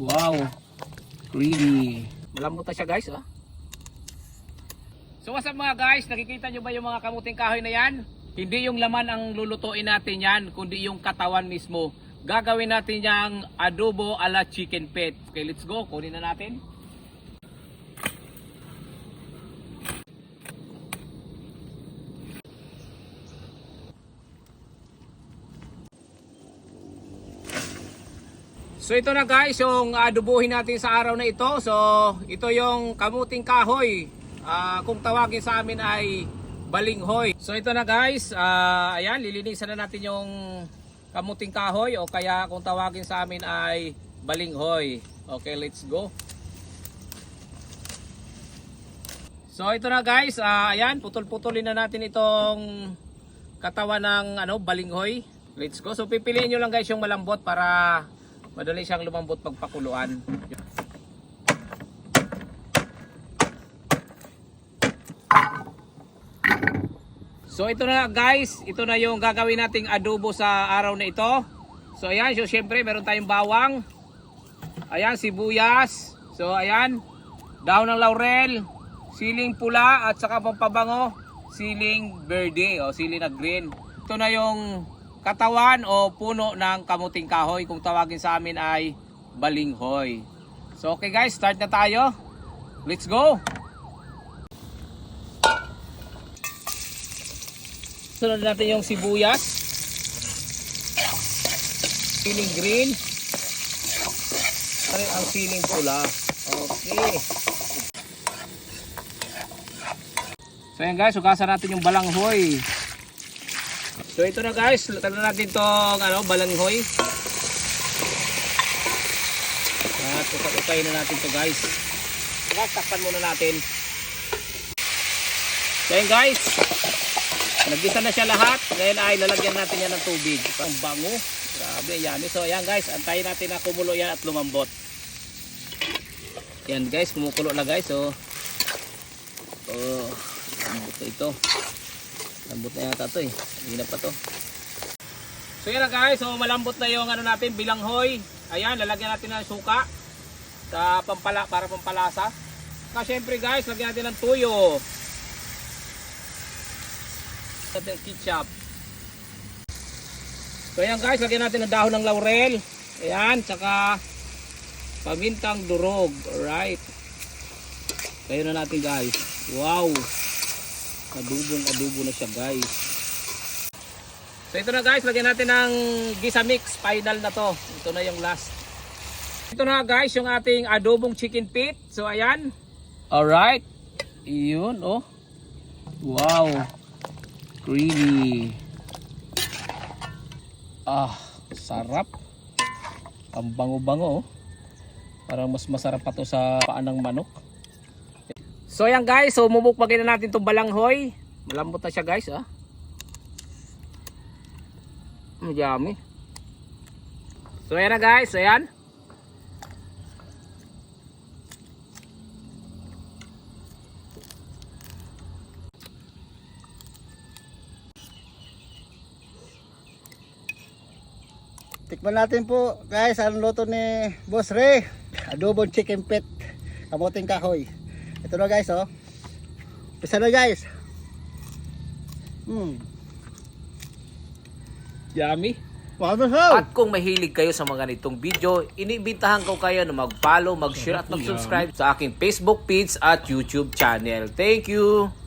Wow. Creamy. Malambot siya guys, ah. So what's up mga guys? Nakikita nyo ba yung mga kamuting kahoy na yan? Hindi yung laman ang lulutuin natin yan, kundi yung katawan mismo. Gagawin natin yung adobo ala chicken pet. Okay, let's go. Kunin na natin. So ito na guys, yung adobohin natin sa araw na ito. So ito yung kamuting kahoy. Ah, kung tawagin sa amin ay balinghoy. So ito na guys, ah, ayan, lilinisan na natin yung kamuting kahoy o kaya kung tawagin sa amin ay balinghoy. Okay, let's go. So ito na guys, ah, ayan, putol-putulin na natin itong katawan ng ano, balinghoy. Let's go. So pipiliin nyo lang guys yung malambot para madali siyang lumambot pagpakuluan. So ito na guys, ito na yung gagawin nating adobo sa araw na ito. So ayan, so syempre meron tayong bawang. Ayan, sibuyas. So ayan, dahon ng laurel, siling pula at saka pampabango, siling verde o siling na green. Ito na yung katawan o puno ng kamuting kahoy kung tawagin sa amin ay balinghoy. So okay guys, start na tayo. Let's go! Sunod natin yung sibuyas. Siling green. Ano ang siling pula? Okay. So yan guys, ugasan natin yung balanghoy. So ito na guys, lutan na natin tong ano, balanghoy. At ukat-ukay na natin to guys. Guys, takpan muna natin. Yan guys, Nagisa na siya lahat. Ngayon ay lalagyan natin yan ng tubig. Ang bango. Grabe yan. So ayan guys, antayin natin na kumulo yan at lumambot. Yan guys, kumukulo na guys. So, oh, na ito. Lambot na yata ito eh. Hindi na pa to. So yan na guys, so malambot na yung ano natin, bilanghoy. Ayan, lalagyan natin ng suka sa pampala para pampalasa. Saka syempre guys, lagyan natin ng tuyo natin ketchup. So ayan guys, lagyan natin ng dahon ng laurel. Ayan, tsaka pamintang durog. Alright. Kayo na natin guys. Wow. Adubong adubo na siya guys. So ito na guys, lagyan natin ng gisa mix. Final na to. Ito na yung last. Ito na guys, yung ating adobong chicken feet. So ayan. Alright. Iyon oh. Wow creamy. Ah, sarap. Ang bango-bango. oh. Parang mas masarap pa to sa paan ng manok. So yan guys, so mumukbagin na natin itong balanghoy. Malambot na siya guys ah. Ang yummy. So yan na guys, ayan. Tikman natin po guys ang luto ni Boss Ray. Adobong chicken pit. Kamuting kahoy. Ito na guys oh. Pisa na guys. Hmm. Yummy. At kung mahilig kayo sa mga ganitong video, inibitahan ko kayo na mag-follow, mag-share at mag-subscribe sa aking Facebook page at YouTube channel. Thank you!